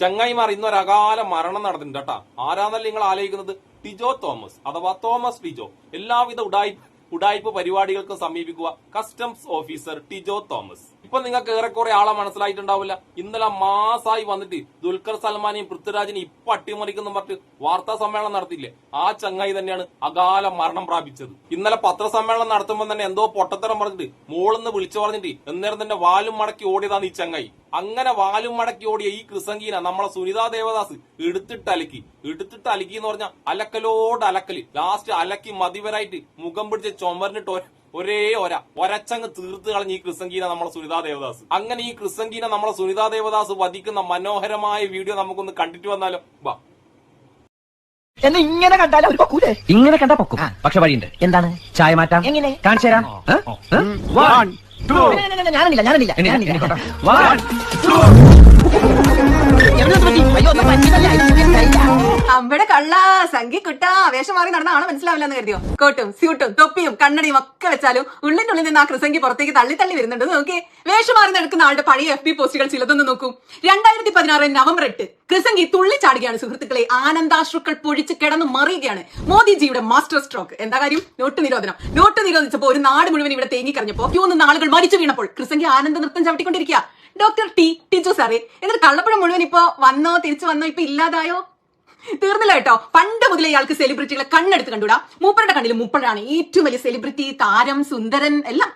ചങ്ങായിമാർ ഇന്നൊരു അകാല മരണം നടന്നിട്ടുണ്ട് കേട്ടാ. ആരാന്നല്ല നിങ്ങൾ ആലോചിക്കുന്നത്? ടിജോ തോമസ് അഥവാ തോമസ് ടിജോ. എല്ലാവിധ ഉടായ്പ ഉടായ്പ പരിപാടികൾക്കും സമീപിക്കുക. Customs officer Tijo Thomas. ഇപ്പൊ നിങ്ങൾക്ക് ഏറെക്കുറെ ആളെ മനസ്സിലായിട്ടുണ്ടാവില്ല. ഇന്നലെ മാസായി വന്നിട്ട് ദുൽഖർ സൽമാനെയും പൃഥ്വിരാജിനെയും ഇപ്പൊ അട്ടിമറിക്കുന്നു പറഞ്ഞിട്ട് വാർത്താ സമ്മേളനം നടത്തിയില്ലേ? ആ ചങ്ങായി തന്നെയാണ് അകാല മരണം പ്രാപിച്ചത്. ഇന്നലെ പത്രസമ്മേളനം നടത്തുമ്പോൾ തന്നെ എന്തോ പൊട്ടത്തരം പറഞ്ഞിട്ട് മോളിന്ന് വിളിച്ചു പറഞ്ഞിട്ട് എന്നേരം തന്നെ വാലും മടക്കി ഓടിയതാണ് ഈ ചങ്ങായി. അങ്ങനെ വാലും മടക്കി ഓടിയ ഈ കൃസംഗീന നമ്മളെ സുനിതാ ദേവദാസ് എടുത്തിട്ട് അലക്കി. എടുത്തിട്ട് അലക്കി എന്ന് പറഞ്ഞാൽ അലക്കലോട് അലക്കൽ. ലാസ്റ്റ് അലക്കി മതിവരായിട്ട് മുഖം പിടിച്ച് ചുമരിനിട്ട് ഒര- ഒരേ ഒര ഒരച്ചങ്ങ് തീർത്ത് കളഞ്ഞ് ഈ കൃസംഗീന നമ്മളെ സുനിതാ ദേവദാസ്. അങ്ങനെ ഈ കൃസംഗീന നമ്മളെ സുനിതാ ദേവദാസ് വധിക്കുന്ന മനോഹരമായ വീഡിയോ നമുക്കൊന്ന് കണ്ടിട്ട് വന്നാലോ? വാ. എന്നെ ഇങ്ങനെ കണ്ടാലും ഒരു പൊക്കൂലേ? ഇങ്ങനെ കണ്ടാ പൊക്കും. പക്ഷെ വഴിയുണ്ട്. എന്താണ്? ചായ മാറ്റാം. എങ്ങനെ? കാണിച്ചു തരാം. ഞാനില്ല ഞാനില്ല ഞാനില്ല. അമ്പടെ കള്ള സംഖ്യ കുട്ട വേഷം മാറി നടന്ന ആളെ മനസ്സിലാവില്ലെന്ന് കരുതിയോ? കോട്ടും സ്യൂട്ടും തൊപ്പിയും കണ്ണടിയും ഒക്കെ വെച്ചാലും ഉള്ളിന്റെ ഉള്ളിൽ നിന്ന് ആ കൃസംഗി പുറത്തേക്ക് തള്ളി തള്ളി വരുന്നുണ്ട്. നോക്കി വേഷം മാറി നടക്കുന്ന ആളുടെ പഴയ എഫ് ബി പോസ്റ്റുകൾ ചിലതൊന്ന് നോക്കൂ. രണ്ടായിരത്തി പതിനാറ് നവംബർ എട്ട് കൃസംഗി തുള്ളിച്ചാടുകയാണ് സുഹൃത്തുക്കളെ. ആനന്ദാശ്രുക്കൾ പൊഴിച്ച് കിടന്ന് മറിയുകയാണ് മോദിജിയുടെ മാസ്റ്റർ സ്ട്രോക്ക്. എന്താ കാര്യം? നോട്ട് നിരോധനം. നോട്ട് നിരോധിച്ചപ്പോൾ ഒരു നാട് മുഴുവൻ ഇവിടെ തേങ്ങിക്കറിഞ്ഞപ്പോ ക്യൂ നിന്ന് ആളുകൾ മരിച്ചു വീണപ്പോൾ കൃസംഗി ആനന്ദ നൃത്തം ചവിട്ടിക്കൊണ്ടിരിക്കുക. Doctor T. ടിജു സാറേ എന്നിട്ട് കള്ളപ്പുഴ മുഴുവൻ ഇപ്പോ വന്നോ തിരിച്ചു വന്നോ ഇപ്പൊ ഇല്ലാതായോ? തീർന്നില്ല കേട്ടോ. പണ്ട് മുതലേ ഇയാൾക്ക് സെലിബ്രിറ്റികളെ കണ്ണെടുത്ത് കണ്ടുടാ. മൂപ്പരുടെ കണ്ണിൽ മൂപ്പഴാണ് ഏറ്റവും വലിയ സെലിബ്രിറ്റി താരം സുന്ദരൻ എല്ലാം.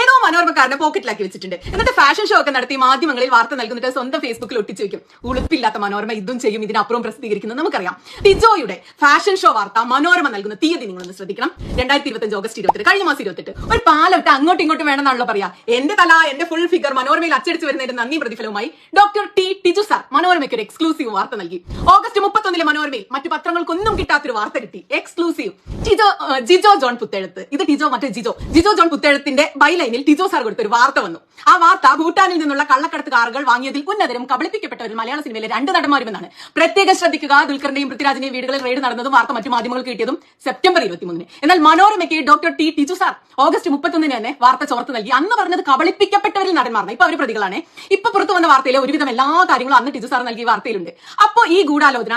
ഏതോ മനോരമക്കാരനെ പോക്കറ്റിലാക്കി വെച്ചിട്ടുണ്ട്. എന്നിട്ട് ഫാഷൻ ഷോ ഒക്കെ നടത്തി മാധ്യമങ്ങളിൽ വാർത്ത നൽകുന്നിട്ട് സ്വന്തം ഫേസ്ബുക്കിൽ ഒട്ടിച്ചു വെക്കും. ഉളുപ്പില്ലാത്ത മനോരമ ഇതും ചെയ്യും ഇതിനപ്പുറം പ്രസിദ്ധീകരിക്കുന്നത് നമുക്കറിയാം. ടിജോയുടെ ഫാഷൻ ഷോ വാർത്ത മനോരമ നൽകുന്ന തീയതി നിങ്ങളൊന്ന് ശ്രദ്ധിക്കണം. രണ്ടായിരത്തി ഇരുപത്തഞ്ച് ഓഗസ്റ്റ് ഇരുപത്തെട്ട് കഴിഞ്ഞ മാസം ഇരുപത്തെട്ട്. ഒരു പാലവിട്ട് അങ്ങോട്ടും ഇങ്ങോട്ടും വേണമെന്നാണല്ലോ പറയാ. എന്റെ തല എന്റെ ഫുൾ ഫിഗർ മനോരമയിൽ അച്ചടിച്ച് വരുന്നതിന്റെ നന്ദി പ്രതിഫലവുമായി ഡോക്ടർ ടി ടിജു സാർ മനോരമയ്ക്ക് ഒരു എക്സ്ക്ലൂസീവ് വാർത്ത നൽകി. ഓഗസ്റ്റ് മുപ്പത്തൊന്നിലെ മനോരമയിൽ മറ്റു പത്രങ്ങൾക്കൊന്നും കിട്ടാത്തൊരു വാർത്ത കിട്ടി. എക്സ്ക്ലൂസീവ് ടിജോ ജിജോ ജോൺ പുത്തെഴുത്ത്. ഇത് ടിജോ മറ്റേ ജിജോ. ജിജോ ജോൺ പുത്തെഴുത്തിന്റെ ബൈലൈനിൽ ടിജോ സാർ കൊടുത്തൊരു വാർത്ത വന്നു. ആ വാർത്ത ഭൂട്ടാനിൽ നിന്നുള്ള കള്ളക്കടത്ത് കാറുകൾ വാങ്ങിയതിൽ ഉന്നതരും കബളിപ്പിക്കപ്പെട്ടവരും മലയാള സിനിമയിലെ രണ്ട് നടന്മാരുമെന്നാണ്. പ്രത്യേകം ശ്രദ്ധിക്കുക ദുൽഖറിന്റെയും പൃഥ്വിരാജിന്റെയും വീടുകളിൽ റെയ്ഡ് നടന്നതും വാർത്ത മറ്റു മാധ്യമങ്ങൾക്ക് കിട്ടിയതും സെപ്റ്റംബർ ഇരുപത്തിമൂന്നിന്. എന്നാൽ മനോരമയ്ക്ക് doctor T Tiju sir August മുപ്പത്തൊന്നിന് തന്നെ വാർത്ത ചോർത്ത് നൽകി. അന്ന് പറഞ്ഞത് കബളിപ്പിക്കപ്പെട്ടവരിൽ നടന്മാർന്ന് ഇപ്പൊ അവർ പ്രതികളാണ്. ഇപ്പൊ പുറത്തു വന്ന വാർത്തയിലെ ഒരുവിധം എല്ലാ കാര്യങ്ങളും അന്ന് ടിജു സാർ നൽകിയ വാർത്തയിലുണ്ട്. അപ്പോ ഈ ഗൂഢാലോചന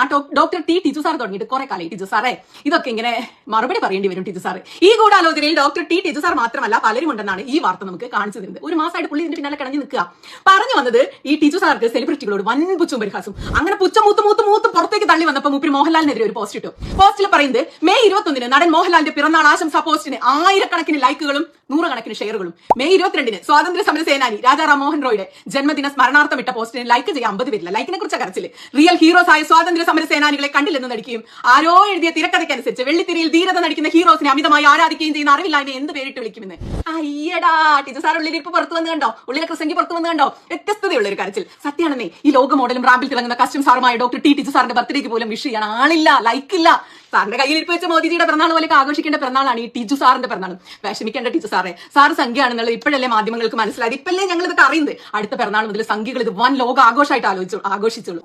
ഡോക്ടർ ടി ടിജു സാർ തുടങ്ങിയിട്ട് കുറെ കാലം ടിജു സാറേ. ഇതൊക്കെ ഇങ്ങനെ മറുപടി പറയേണ്ടി വരും ടിജു സാറ്. ഈ ഗൂഢാലോചനയിൽ ഡോക്ടർ ടി ടിജു സാർ മാത്രമല്ല പലരും ഉണ്ടെന്നാണ് ഈ വാർത്ത നമുക്ക് കാണിച്ചു തരുന്നത്. ഒരു മാസമായിട്ട് പുള്ളി ഇതിന്റെ പിന്നാലെ കിടഞ്ഞു നിൽക്കുക. പറഞ്ഞു വന്നത് ഈ ടിജു സാർക്ക് സെലിബ്രിറ്റികളോട് വൻ പുച്ചും പരിഹാസം. അങ്ങനെ പുച്ച മൂത്ത് മൂത്ത് മൂത്ത് പുറത്തേക്ക് തള്ളി വന്നപ്പോൾ മുപ്പിരി മോഹൻലാലിനെതിരെ ഒരു പോസ്റ്റ് ഇട്ടു. പോസ്റ്റിൽ പറയുന്നത് മെയ് ഇരുപത്തൊന്നിന് നടൻ മോഹൻലാലിന്റെ പിറന്നാൾ ആശംസാ പോസ്റ്റിന് ആയിരക്കണക്കിന് ലൈക്കുകളും നൂറുകണക്കിന് ഷെയറുകളും. മെയ് ഇരുപത്തിരണ്ടിന് സ്വാതന്ത്ര്യ സമര സേനാനി രാജാ റാം മോഹൻ റോയുടെ ജന്മദിന സ്മരണാർത്ഥം ഇട്ട പോസ്റ്റിന് ലൈക്ക് ചെയ്യാൻ അമ്പത് പേരില്ല. ലൈക്കിനെ കുറിച്ച് കരച്ചിൽ. റിയൽ ഹീറോസ് ആയ സ്വാതന്ത്ര്യ സമര സേനാനികളെ കണ്ടില്ലെന്ന് നടിക്കുകയും ആരോ എഴുതിയ തിരക്കഥയ്ക്കനുസരിച്ച് വെള്ളിത്തിരിയിൽ ധീരത നടിക്കുന്ന ഹീറോസിനെ അമിതമായി ആരാധിക്കുകയും ചെയ്യുന്ന അറിവില്ലായ്മ എന്ത് പേരിട്ട് വിളിക്കുമെന്ന്. അയ്യടാ ടീച്ചർ സാർ ഉള്ളിൽ ഇപ്പൊ പുറത്തു വന്ന് കണ്ടോ? ഉള്ളിലെ പ്രസംഗി പുറത്തു വന്ന് കണ്ടോ? വ്യത്യസ്തതയുള്ള ഒരു കരച്ചിൽ. സത്യാണെന്നേ ഈ ലോക മോഡലും റാമ്പിൽ തിളങ്ങുന്ന കസ്റ്റം സാറുമായ ഡോക്ടർ ടി ടീച്ചർ സാറിന്റെ ബർത്ത്ഡേക്ക് പോലും വിഷ് ചെയ്യാൻ ആളില്ല ലൈക്കില്ല സാറിന്റെ കയ്യിൽ ഇരിപ്പ് വെച്ച മോദിജിയുടെ പിറന്നാൾ പോലെ ആഘോഷിക്കേണ്ട പിറന്നാളാണ് ഈ ടീച്ചു സാറിന്റെ പിറന്നാൾ. വിഷമിക്കേണ്ട ടീച്ചർ സാറേ. സാറ് സംഖ്യയാണെന്നുള്ളത് ഇപ്പോഴല്ലേ മാധ്യമങ്ങൾക്ക് മനസ്സിലായത്. ഇപ്പല്ലേ ഞങ്ങൾ ഇതൊക്കെ അറിയുന്നത്. അടുത്ത പിറന്നാൾ മുതൽ സംഖ്യകൾ ഇത് വൻ ലോക ആഘോഷമായിട്ട് ആലോചിച്ചു ആഘോഷിച്ചുള്ളൂ.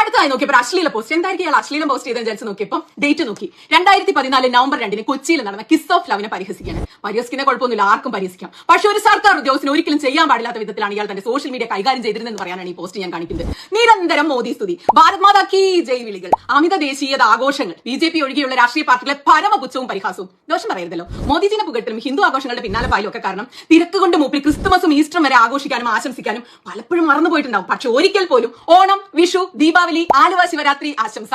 അടുത്തായി നോക്കിയപ്പോൾ അശ്ലീല പോസ്റ്റ് എന്തായിരിക്കും ഇയാൾ അശ്ലീലം പോസ്റ്റ് ചെയ്തെന്ന് വിചാരിച്ച് നോക്കിയപ്പോൾ ഡേറ്റ് നോക്കി. രണ്ടായിരത്തി പതിനാല് നവംബർ രണ്ടിന് കൊച്ചിയിൽ നടന്ന കിസ് ഓഫ് ലവിനെ പരിഹസിക്കാണ് പരിഹസിക്കുന്ന കുഴപ്പമൊന്നുമില്ല ആർക്കും പരിഹസിക്കാം. പക്ഷെ ഒരു സർക്കാർ ഉദ്യോഗസ്ഥന് ഒരിക്കലും ചെയ്യാൻ പാടില്ലാത്ത വിധത്തിലാണ് ഇയാൾ തന്റെ സോഷ്യൽ മീഡിയ കൈകാര്യം ചെയ്തിരുന്നെന്ന് പറയാനാണ് ഈ പോസ്റ്റ് ഞാൻ കാണിക്കുന്നത്. നിരന്തരം മോദി സ്തുതി. ഭാരത് മാതാ കീ ജയ് വിളികൾ. അമിത ദേശീയത ആഘോഷങ്ങൾ ബി ജെ പി ഒഴികെയുള്ള രാഷ്ട്രീയ പാർട്ടികളെ പരമപുച്ഛവും പരിഹാസവും. ദോഷം പറയരുതല്ലോ. മോദിജിനെ പുകട്ടിലും ഹിന്ദു ആഘോഷങ്ങളുടെ പിന്നാലെ പായലും ഒക്കെ കാരണം തിരക്ക് കൊണ്ട് മൂപ്പിൽ ക്രിസ്തുമസും ഈസ്റ്ററും വരെ ആഘോഷിക്കാനും ആശംസിക്കാനും പലപ്പോഴും മറന്നുപോയിട്ടുണ്ടാവും പക്ഷെ ഒരിക്കൽ പോലും ഓണം വിഷു ദീപാവലി ആലുവ ശിവരാത്രി ആശംസ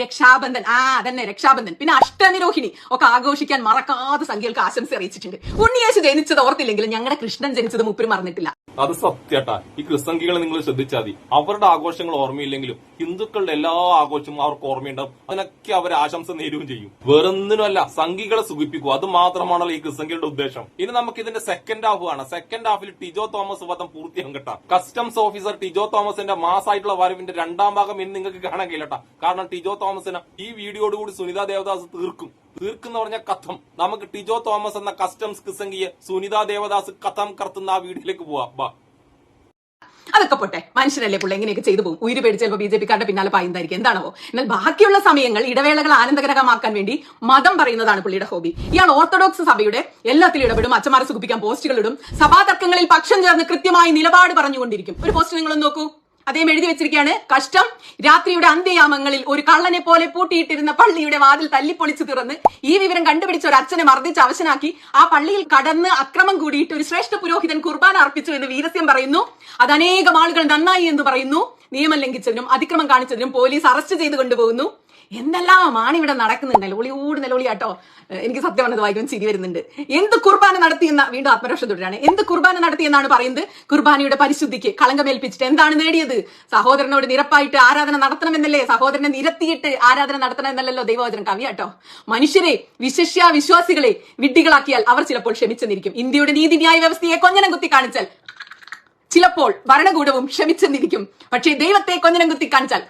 രക്ഷാബന്ധൻ. ആ അതന്നെ രക്ഷാബന്ധൻ. പിന്നെ അഷ്ടനിരോഹിണി ഒക്കെ ആഘോഷിക്കാൻ മറക്കാതെ സംഖ്യകൾക്ക് ആശംസ അറിയിച്ചിട്ടുണ്ട്. ഉണ്ണിയേശു ജനിച്ചത് ഓർത്തില്ലെങ്കിലും ഞങ്ങളുടെ കൃഷ്ണൻ ജനിച്ചത് മുപ്പിൽ മറന്നിട്ടില്ല. അത് സത്യട്ടാ. ഈ ക്രിസ്തങ്കികളെ നിങ്ങൾ ശ്രദ്ധിച്ചാൽ മതി. അവരുടെ ആഘോഷങ്ങൾ ഓർമ്മയില്ലെങ്കിലും ഹിന്ദുക്കളുടെ എല്ലാ ആഘോഷവും അവർക്ക് ഓർമ്മയുണ്ടാവും. അതിനൊക്കെ അവർ ആശംസ നേരുകയും ചെയ്യും. വേറൊന്നിനുമല്ല സംഘികളെ സുഖിപ്പിക്കും അത് മാത്രമാണല്ലോ ഈ ക്രിസ്തംഗികളുടെ ഉദ്ദേശം. ഇനി നമുക്ക് ഇതിന്റെ സെക്കൻഡ് ഹാഫ് ആണ് സെക്കൻഡ് ഹാഫിൽ ടിജോ തോമസ് വധം പൂർത്തിയാകും കേട്ടാ കസ്റ്റംസ് ഓഫീസർ ടിജോ തോമസിന്റെ മാസായിട്ടുള്ള വരവിന്റെ രണ്ടാം ഭാഗം ഇനി നിങ്ങൾക്ക് കാണാൻ കഴിയില്ലട്ടാ. കാരണം ടിജോ തോമസിന് ഈ വീഡിയോയോടുകൂടി സുനിതാ ദേവദാസ് തീർക്കും. തീർക്കുന്ന പറഞ്ഞ കഥം. നമുക്ക് ടിജോ തോമസ് എന്ന കസ്റ്റംസ് കിസംഗിയെ സുനിത ദേവദാസ് കഥം കർത്തുന്ന ആ വീട്ടിലേക്ക് പോവാം. ബാ. അതൊക്കെ പോട്ടെ. മനുഷ്യരല്ലേ പുള്ളി? എങ്ങനെയൊക്കെ ചെയ്തു പോകും? ഉയിര് പേടിച്ച് ചിലപ്പോൾ ബി ജെ പിക്കാരുടെ പിന്നാലെ പായുന്നതായിരിക്കും. എന്താണോ എന്നാൽ ബാക്കിയുള്ള സമയങ്ങൾ ഇടവേളകൾ ആനന്ദകരമാക്കാൻ വേണ്ടി മതം പറയുന്നതാണ് പുള്ളിയുടെ ഹോബി. ഇയാൾ ഓർത്തഡോക്സ് സഭയുടെ എല്ലാത്തിലും ഇടപെടും. അച്ഛന്മാരെ സുഖിപ്പിക്കാൻ പോസ്റ്റുകൾ ഇടും. സഭാ തർക്കങ്ങളിൽ പക്ഷം ചേർന്ന് കൃത്യമായി നിലപാട് പറഞ്ഞുകൊണ്ടിരിക്കും. ഒരു പോസ്റ്റ് നിങ്ങളൊന്ന് നോക്കൂ. അദ്ദേഹം എഴുതി വെച്ചിരിക്കുകയാണ് കഷ്ടം രാത്രിയുടെ അന്ത്യയാമങ്ങളിൽ ഒരു കള്ളനെ പോലെ പൂട്ടിയിട്ടിരുന്ന പള്ളിയുടെ വാതിൽ തല്ലിപ്പൊളിച്ചു തുറന്ന് ഈ വിവരം കണ്ടുപിടിച്ച ഒരു അച്ഛനെ മർദ്ദിച്ച് അവശനാക്കി. ആ പള്ളിയിൽ കടന്ന് അക്രമം കൂടിയിട്ട് ഒരു ശ്രേഷ്ഠ പുരോഹിതൻ കുർബാന അർപ്പിച്ചു എന്ന് വീരസ്യം പറയുന്നു. അത് അനേകം ആളുകൾ നന്നായി എന്ന് പറയുന്നു. നിയമം ലംഘിച്ചതിനും അതിക്രമം കാണിച്ചതിനും പോലീസ് അറസ്റ്റ് ചെയ്ത് കൊണ്ടുപോകുന്നു. എന്തെല്ലാമാണ് ഇവിടെ നടക്കുന്നുണ്ട്? നിലവിളിയോട് നിലവിളിയാട്ടോ എനിക്ക് സത്യം പറഞ്ഞത് വായിക്കും ചിരി വരുന്നുണ്ട്. എന്ത് കുർബാന നടത്തിയെന്ന വീണ്ടും ആത്മരക്ഷ തുടരാണ് എന്ത് കുർബാന നടത്തിയെന്നാണ് പറയുന്നത്? കുർബാനയുടെ പരിശുദ്ധിക്ക് കളങ്കമേൽപ്പിച്ചിട്ട് എന്താണ് നേടിയത്? സഹോദരനോട് നിരപ്പായിട്ട് ആരാധന നടത്തണമെന്നല്ലേ? സഹോദരനെ നിരത്തിയിട്ട് ആരാധന നടത്തണം എന്നല്ലല്ലോ ദൈവവചനം കവിയാട്ടോ. മനുഷ്യരെ വിശിഷ്യ വിശ്വാസികളെ വിഡ്ഢികളാക്കിയാൽ അവർ ചിലപ്പോൾ ക്ഷമിച്ചെന്നിരിക്കും. ഇന്ത്യയുടെ നീതിന്യായ വ്യവസ്ഥയെ കൊഞ്ഞനം കുത്തി കാണിച്ചാൽ ചിലപ്പോൾ ഭരണകൂടവും ക്ഷമിച്ചെന്നിരിക്കും. പക്ഷേ ദൈവത്തെ കൊഞ്ഞനം കുത്തി കാണിച്ചാൽ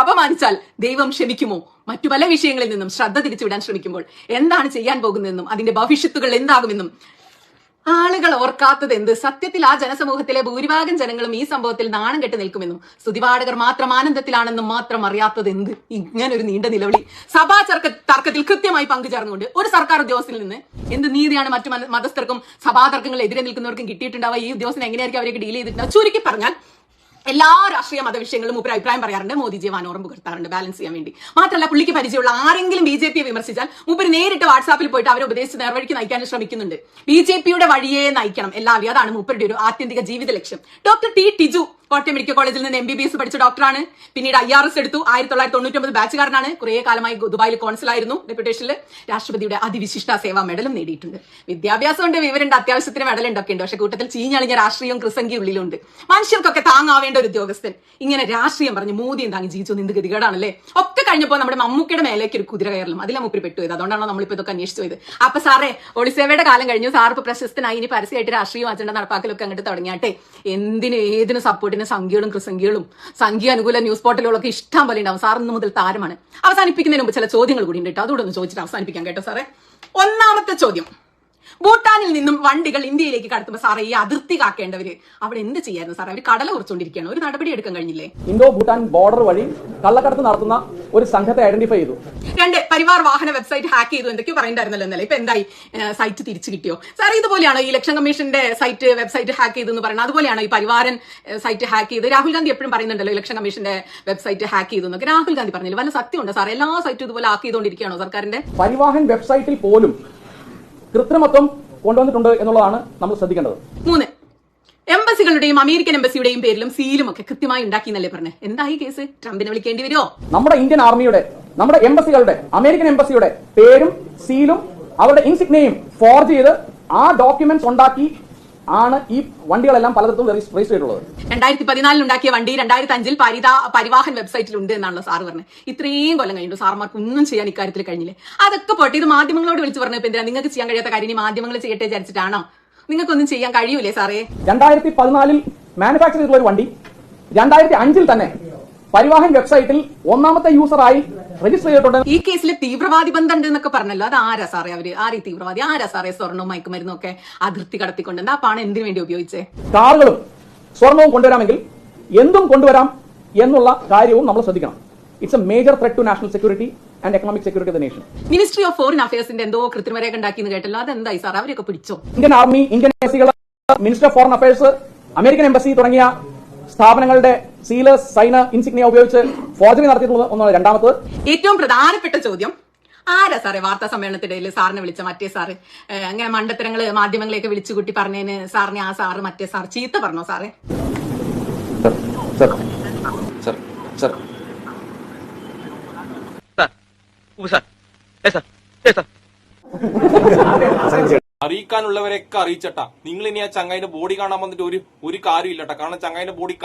അപമാനിച്ചാൽ ദൈവം ക്ഷമിക്കുമോ? മറ്റു പല വിഷയങ്ങളിൽ നിന്നും ശ്രദ്ധ തിരിച്ചുവിടാൻ ശ്രമിക്കുമ്പോൾ എന്താണ് ചെയ്യാൻ പോകുന്നതെന്നും അതിന്റെ ഭവിഷ്യത്തുകൾ എന്താകുമെന്നും. ആളുകൾ ഓർക്കാത്തത് എന്ത്? സത്യത്തിൽ ആ ജനസമൂഹത്തിലെ ഭൂരിഭാഗം ജനങ്ങളും ഈ സംഭവത്തിൽ നാണം കെട്ട് നിൽക്കുമെന്നും സ്തുതിപാഠകർ മാത്രം ആനന്ദത്തിലാണെന്നും മാത്രം അറിയാത്തത് എന്ത്? ഇങ്ങനൊരു നീണ്ട നിലവിളി. സഭാ ചർക്ക തർക്കത്തിൽ കൃത്യമായി പങ്കുചേർന്നുകൊണ്ട് ഒരു സർക്കാർ ഉദ്യോഗസ്ഥനിൽ നിന്ന് എന്ത് നീതിയാണ് മറ്റു മതസ്ഥർക്കും സഭാ തർക്കങ്ങളിൽ എതിരെ നിൽക്കുന്നവർക്കും കിട്ടിയിട്ടുണ്ടാവുക? ഈ ഉദ്യോഗസ്ഥൻ എങ്ങനെയായിരിക്കും അവരൊക്കെ ഡീൽ ചെയ്തിട്ടുണ്ടാവും ചുരുക്കി പറഞ്ഞാൽ എല്ലാ രാഷ്ട്രീയ മതവിഷയങ്ങളും മൂപ്പര് അഭിപ്രായം പറയാറുണ്ട്. മോദിജിയെ വാനോറം പുകർത്താറുണ്ട് ബാലൻസ് ചെയ്യാൻ വേണ്ടി. മാത്രമല്ല പുള്ളിക്ക് പരിചയമുള്ള ആരെങ്കിലും ബി ജെ പിയെ വിമർശിച്ചാൽ മൂപ്പര് നേരിട്ട് വാട്സാപ്പിൽ പോയിട്ട് അവരെ ഉപദേശിച്ച് നേർവഴിക്ക് നയിക്കാൻ ശ്രമിക്കുന്നുണ്ട്. ബി ജെ പിയുടെ വഴിയെ നയിക്കണം. എല്ലാവരും. അതാണ് മൂപ്പരുടെ ഒരു ആത്യന്തിക ജീവിത ലക്ഷ്യം. Doctor T Tiju Kottayam medical കോളേജിൽ നിന്ന് എം ബി ബി എസ് പഠിച്ച ഡോക്ടറാണ്. പിന്നീട് ഐ ആർ എസ് എടുത്തു. ആയിരത്തി തൊള്ളായിരത്തി തൊണ്ണൂറ്റി ഒമ്പത് ബാച്ചുകാരനാണ് കുറെ കാലമായി ദുബായിൽ കോൺസിലായിരുന്നു. ഡെപ്യൂട്ടേഷനിൽ രാഷ്ട്രപതിയുടെ അതിവിശിഷ്ട സേവാ മെഡലും നേടിയിട്ടുണ്ട്. വിദ്യാഭ്യാസമുണ്ട് വിവരമുണ്ട് അത്യാവശ്യത്തിന് മെഡൽ ഒക്കെ ഉണ്ട് പക്ഷെ കൂട്ടത്തിൽ ചീഞ്ഞളിഞ്ഞ രാഷ്ട്രീയവും കൃസംഗി ഉള്ളിലുണ്ട്. മനുഷ്യർക്കൊക്കെ താങ്ങാവേണ്ട ഒരു ഉദ്യോഗസ്ഥൻ. ഇങ്ങനെ രാഷ്ട്രീയം പറഞ്ഞ് മോദിയും താങ്ങി ജീവിച്ചു നിന്ന് ഗതികേടാണല്ലേ? ഒക്കെ കഴിഞ്ഞപ്പോൾ നമ്മുടെ മമ്മൂക്കയുടെ മേലേക്ക് ഒരു കുതിര കയറലും. അതിലെ മുപ്പിൽ പെട്ടുപോയത്. അതുകൊണ്ടാണ് നമ്മളിപ്പോ ഇതൊക്കെ അന്വേഷിച്ചു പോയത്. അപ്പൊ സാറേ ഒളിസേവയുടെ കാലം കഴിഞ്ഞു. സാർ ഇപ്പൊ പ്രശസ്തനായി. ഇനി പരസ്യമായിട്ട് രാഷ്ട്രീയം അജണ്ട നടപ്പാക്കലൊക്കെ അങ്ങോട്ട് തുടങ്ങിയാട്ടെ. എന്തിന് ഏതിന് സപ്പോർട്ടിന് സംഖ്യകളും കൃസംഖ്യകളും സംഖ്യ അനുകൂല ന്യൂസ് പോർട്ടലുകളൊക്കെ ഇഷ്ടം പോലെ ഉണ്ടാവും. സാർ ഇന്ന് മുതൽ താരമാണ്. അവസാനിപ്പിക്കുന്നതിന് മുമ്പ് ചില ചോദ്യങ്ങൾ കൂടി ഉണ്ട് കേട്ടോ. അതുകൂടെ ഒന്ന് ചോദിച്ചിട്ട് അവസാനിപ്പിക്കാം കേട്ടോ സാറേ. ഒന്നാമത്തെ ചോദ്യം. ഭൂട്ടാനിൽ നിന്നും വണ്ടികൾ ഇന്ത്യയിലേക്ക് കടത്തുമ്പോൾ സാറേ ഈ അതിർത്തി കാക്കേണ്ടവര് അവിടെ എന്ത് ചെയ്യായിരുന്നു സാറേ? അവർ കടല കുറച്ചുകൊണ്ടിരിക്കുകയാണ് ഒരു നടപടി എടുക്കാൻ കഴിഞ്ഞില്ലേ? ഇന്തോ ഭൂട്ടാൻ ബോർഡർ വഴി കള്ളക്കടത്ത് നടത്തുന്ന ഒരു സംഘത്തെ ഐഡന്റിഫൈ ചെയ്തു. രണ്ട് പരിവാർ വാഹന വെബ്സൈറ്റ് ഹാക്ക് ചെയ്തു. എന്തൊക്കെയോ പറയുണ്ടായിരുന്നല്ലോ ഇന്നലെ. ഇപ്പൊ എന്തായി? സൈറ്റ് തിരിച്ചു കിട്ടിയോ? സാർ ഇതുപോലെയാണോ ഈ ഇലക്ഷൻ കമ്മീഷന്റെ സൈറ്റ് വെബ്സൈറ്റ് ഹാക്ക് ചെയ്തു എന്ന് പറയുന്നത്? അതുപോലെയാണോ ഈ പരിവാരൻ സൈറ്റ് ഹാക്ക് ചെയ്ത് രാഹുൽ ഗാന്ധി എപ്പോഴും പറയുന്നുണ്ടല്ലോ ഇലക്ഷൻ കമ്മീഷന്റെ വെബ്സൈറ്റ് ഹാക്ക് ചെയ്തു എന്നൊക്കെ രാഹുൽ ഗാന്ധി പറഞ്ഞില്ല? വല്ല സത്യമുണ്ടോ സാർ എല്ലാ സൈറ്റും ഇതുപോലെ ഹാക്ക് ചെയ്തുകൊണ്ടിരിക്കുകയാണോ സർക്കാരിന്റെ? പരിവാഹൻ വെബ്സൈറ്റിൽ പോലും കൃത്രിമത്വം കൊണ്ടുവന്നിട്ടുണ്ട് എന്നുള്ളതാണ് നമ്മൾ ശ്രദ്ധിക്കേണ്ടത്. മൂന്ന്. എംബസികളുടെയും അമേരിക്കൻ എംബസിയുടെയും പേരിലും സീലും ഒക്കെ കൃത്യമായി ഉണ്ടാക്കി എന്നല്ലേ പറഞ്ഞു? എന്താ ഈ കേസ്? ട്രംപിനെ വിളിക്കേണ്ടി വരുമോ നമ്മുടെ ഇന്ത്യൻ ആർമിയുടെ നമ്മുടെ എംബസികളുടെ അമേരിക്കൻ എംബസിയുടെ പേരും സീലും അവരുടെ ഇൻസിഗ്നയും ഫോർജ് ചെയ്ത് ആ ഡോക്യുമെന്റ്സ് ഉണ്ടാക്കി ആണ് ഈ വണ്ടികളെല്ലാം പലയിടത്തും രജിസ്റ്റർ ചെയ്തിട്ടുള്ളത് രണ്ടായിരത്തി പതിനാലിൽ ഉണ്ടാക്കിയ വണ്ടി രണ്ടായിരത്തി അഞ്ചിൽ പരിതാ പരിവാഹൻ വെബ്സൈറ്റിൽ ഉണ്ട് എന്നാണല്ലോ സാർ പറഞ്ഞത് ഇത്രയും കൊല്ലം കഴിഞ്ഞു സാർമാർക്ക് ഒന്നും ചെയ്യാൻ ഇക്കാര്യത്തിൽ കഴിഞ്ഞില്ലേ? അതൊക്കെ പോട്ടെ ഇത് മാധ്യമങ്ങളോട് വിളിച്ച് പറഞ്ഞപ്പോൾ എന്തിനാ? നിങ്ങൾക്ക് ചെയ്യാൻ കഴിയാത്ത കാര്യം ഈ മാധ്യമങ്ങൾ ചെയ്യട്ടെ വിചാരിച്ചിട്ടാണോ? നിങ്ങൾക്കൊന്നും ചെയ്യാൻ കഴിയൂലേ സാറേ? രണ്ടായിരത്തി പതിനാലിൽ മാനുഫാക്ചർ ചെയ്തിട്ടുള്ള ഒരു വണ്ടി രണ്ടായിരത്തി അഞ്ചിൽ തന്നെ പരിവാഹൻ വെബ്സൈറ്റിൽ ഒന്നാമത്തെ യൂസറായി രജിസ്റ്റർ ചെയ്തിട്ടുണ്ട് ഈ കേസിൽ തീവ്രവാദി ബന്ധമുണ്ട് എന്നൊക്കെ പറഞ്ഞല്ലോ. അത് ആരാ സാറേ അവർ? ആരീ തീവ്രവാദി? ആരാ സാറേ സ്വർണവും മയക്കുമരുന്നും ഒക്കെ അതിർത്തി കടത്തിക്കൊണ്ട്? ആ പണം എന്തിനു വേണ്ടി ഉപയോഗിച്ചേ? കാറുകളും സ്വർണവും കൊണ്ടുവരാമെങ്കിൽ എന്തും കൊണ്ടുവരാം എന്നുള്ള കാര്യവും നമ്മൾ ശ്രദ്ധിക്കണം. It's a major threat to national security and economic security of the nation ministry of foreign അഫയേഴ്സിന്റെ എന്തോ കൃത്രിമരേഖ ഉണ്ടാക്കിയെന്ന് കേട്ടല്ലോ. അതെന്തായി സാർ അവരൊക്കെ പിടിച്ചോ? Indian army Indian എംബസികൾ minister of foreign affairs American embassy തുടങ്ങിയ സ്ഥാപനങ്ങളുടെ സീൽ സൈന ഇൻസിഗ്നിയ ഉപയോഗിച്ച് ഫോർജറി നടത്തിയിട്ടുള്ളത് ഒന്നാണ് രണ്ടാമത്തത്. ഏറ്റവും പ്രധാനപ്പെട്ട ചോദ്യം ആരാ സാറേ വാർത്താ സമ്മേളനത്തിടയിൽ സാറിനെ വിളിച്ച? മറ്റേ സാറ് അങ്ങനെ മണ്ടത്തരങ്ങൾ മാധ്യമങ്ങളെയൊക്കെ വിളിച്ചു കൂട്ടി പറഞ്ഞതിന് സാറിനെ ആ സാറ് മറ്റേ സാർ ചീത്ത പറഞ്ഞോ സാറേ സർ സർ അറിയിക്കാനുള്ളവരെയൊക്കെ അറിയിച്ചട്ടാ. നിങ്ങൾ ഇനി ആ ചങ്ങായിന്റെ ബോഡി കാണാൻ വന്നിട്ട് ഒരു ഒരു കാര്യമില്ലട്ടാ. കാരണം ചങ്ങായിന്റെ ബോഡി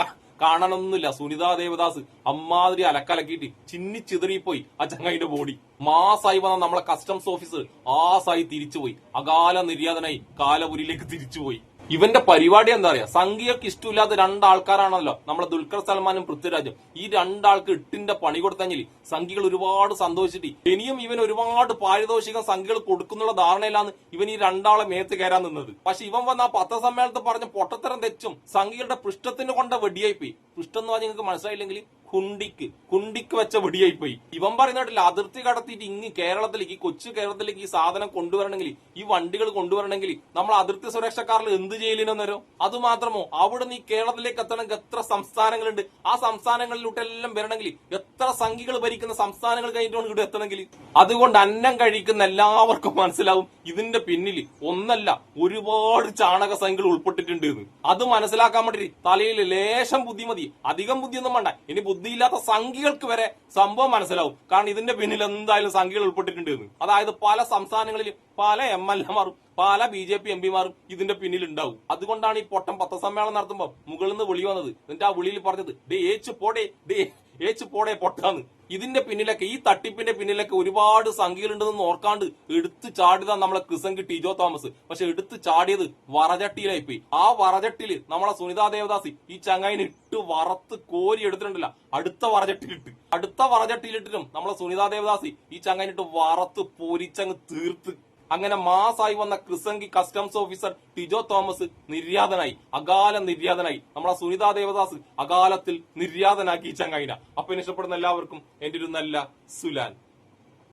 കാണണമെന്നില്ല സുനിതാ ദേവദാസ് അമ്മാതിരി അലക്കലക്കിയിട്ട് ചിന്നി ചിതറിപ്പോയി ആ ചങ്ങായിന്റെ ബോഡി മാസായി വന്ന നമ്മളെ കസ്റ്റംസ് ഓഫീസർ ആസായി തിരിച്ചുപോയി. അകാല നിര്യാതനായി കാലപുരിയിലേക്ക് തിരിച്ചുപോയി. ഇവന്റെ പരിപാടി എന്താ പറയാ സംഘിയൊക്കെ ഇഷ്ടമില്ലാത്ത രണ്ടാൾക്കാരാണല്ലോ നമ്മളെ ദുൽഖർ സൽമാനും പൃഥ്വിരാജും. ഈ രണ്ടാൾക്ക് ഇട്ടിന്റെ പണി കൊടുത്തെങ്കിൽ സംഘികൾ ഒരുപാട് സന്തോഷിച്ചിട്ട്. ഇനിയും ഇവൻ ഒരുപാട് പാരിതോഷികം സംഘികൾ കൊടുക്കുന്നുള്ള ധാരണയിലാണ് ഇവൻ ഈ രണ്ടാളെ മേത്ത് കയറാൻ നിന്നത്. പക്ഷെ ഇവൻ വന്ന ആ പത്രസമ്മേളനത്തിൽ പറഞ്ഞ പൊട്ടത്തരം തെച്ചും സംഘികളുടെ പൃഷ്ഠത്തിന് കൊണ്ട വെടിയായി പോയി പൃഷ്ഠം എന്ന് പറഞ്ഞാൽ നിങ്ങൾക്ക് മനസ്സിലായില്ലെങ്കിൽ കുണ്ടിക്ക് കുണ്ടിക്ക് വെച്ച വെടിയായി പോയി ഇവൻ പറയുന്നില്ല അതിർത്തി കടത്തിയിട്ട് ഇങ്ങ് കേരളത്തിലേക്ക് കൊച്ചു കേരളത്തിലേക്ക് ഈ സാധനം കൊണ്ടുവരണമെങ്കിൽ ഈ വണ്ടികൾ കൊണ്ടുവരണമെങ്കിൽ നമ്മൾ അതിർത്തി സുരക്ഷക്കാരിൽ എന്ത് ചെയ്യലിനോ അത് മാത്രമോ? അവിടെ നീ കേരളത്തിലേക്ക് എത്തണമെങ്കിൽ എത്ര സംസ്ഥാനങ്ങളുണ്ട്? ആ സംസ്ഥാനങ്ങളിലോട്ടെല്ലാം വരണമെങ്കിൽ എത്ര സംഖ്യകൾ ഭരിക്കുന്ന സംസ്ഥാനങ്ങൾ കഴിഞ്ഞിട്ടാണ് ഇവിടെ എത്തണമെങ്കിൽ? അതുകൊണ്ട് അന്നം കഴിക്കുന്ന എല്ലാവർക്കും മനസ്സിലാവും ഇതിന്റെ പിന്നിൽ ഒന്നല്ല ഒരുപാട് ചാണക സംഖ്യകൾ ഉൾപ്പെട്ടിട്ടുണ്ട് അത് മനസ്സിലാക്കാൻ വേണ്ടി തലയിൽ ലേശം ബുദ്ധിമതി. അധികം ബുദ്ധിയൊന്നും വേണ്ട. ഇനി ബുദ്ധിയില്ലാത്ത സംഖ്യകൾക്ക് വരെ സംഭവം മനസ്സിലാവും. കാരണം ഇതിന്റെ പിന്നിൽ എന്തായാലും സംഖ്യകൾ ഉൾപ്പെട്ടിട്ടുണ്ട് അതായത് പല സംസ്ഥാനങ്ങളിലും പല എം എൽ എമാരും പല ബി ജെ പി എം പിമാരും ഇതിന്റെ പിന്നിൽ ഉണ്ടാവും. അതുകൊണ്ടാണ് ഈ പൊട്ടം പത്രസമ്മേളനം നടത്തുമ്പോൾ മുകളിൽ നിന്ന് വിളി വന്നത്. എന്നിട്ട് ആ വിളിയിൽ പറഞ്ഞത് ഡേ ഏച്ചു പോടേ ഡേ ഏച്ചു പോടേ പൊട്ടാന്ന്. ഇതിന്റെ പിന്നിലൊക്കെ ഈ തട്ടിപ്പിന്റെ പിന്നിലൊക്കെ ഒരുപാട് സംഖ്യകളുണ്ടെന്ന് ഓർക്കാണ്ട് എടുത്തു ചാടിയതാ നമ്മളെ ക്രിസങ്കി ടിജോ തോമസ്. പക്ഷെ എടുത്തു ചാടിയത് വറചട്ടിയിലായി പോയി ആ വറചട്ടിയിൽ നമ്മളെ സുനിതാ ദേവദാസി ഈ ചങ്ങായിന് ഇട്ട് വറത്ത് കോരി എടുത്തിട്ടുണ്ടല്ല. അടുത്ത വറചട്ടിയിലിട്ട് അടുത്ത വറചട്ടിയിലിട്ടിട്ടും നമ്മളെ സുനിതാ ദേവദാസി ഈ ചങ്ങായിനിട്ട് വറത്ത് പൊരിച്ചങ്ങ് തീർത്ത് അങ്ങനെ മാസായി വന്ന ക്രിസംഗി കസ്റ്റംസ് ഓഫീസർ ടിജോ തോമസ് നിര്യാതനായി അകാല നിര്യാതനായി. നമ്മളെ സുനിതാ ദേവദാസ് അകാലത്തിൽ നിര്യാതനാക്കി ചങ്ങായിന. അപ്പൊ ഇഷ്ടപ്പെടുന്ന എല്ലാവർക്കും എന്റെ ഒരു നല്ല സുലാൻ.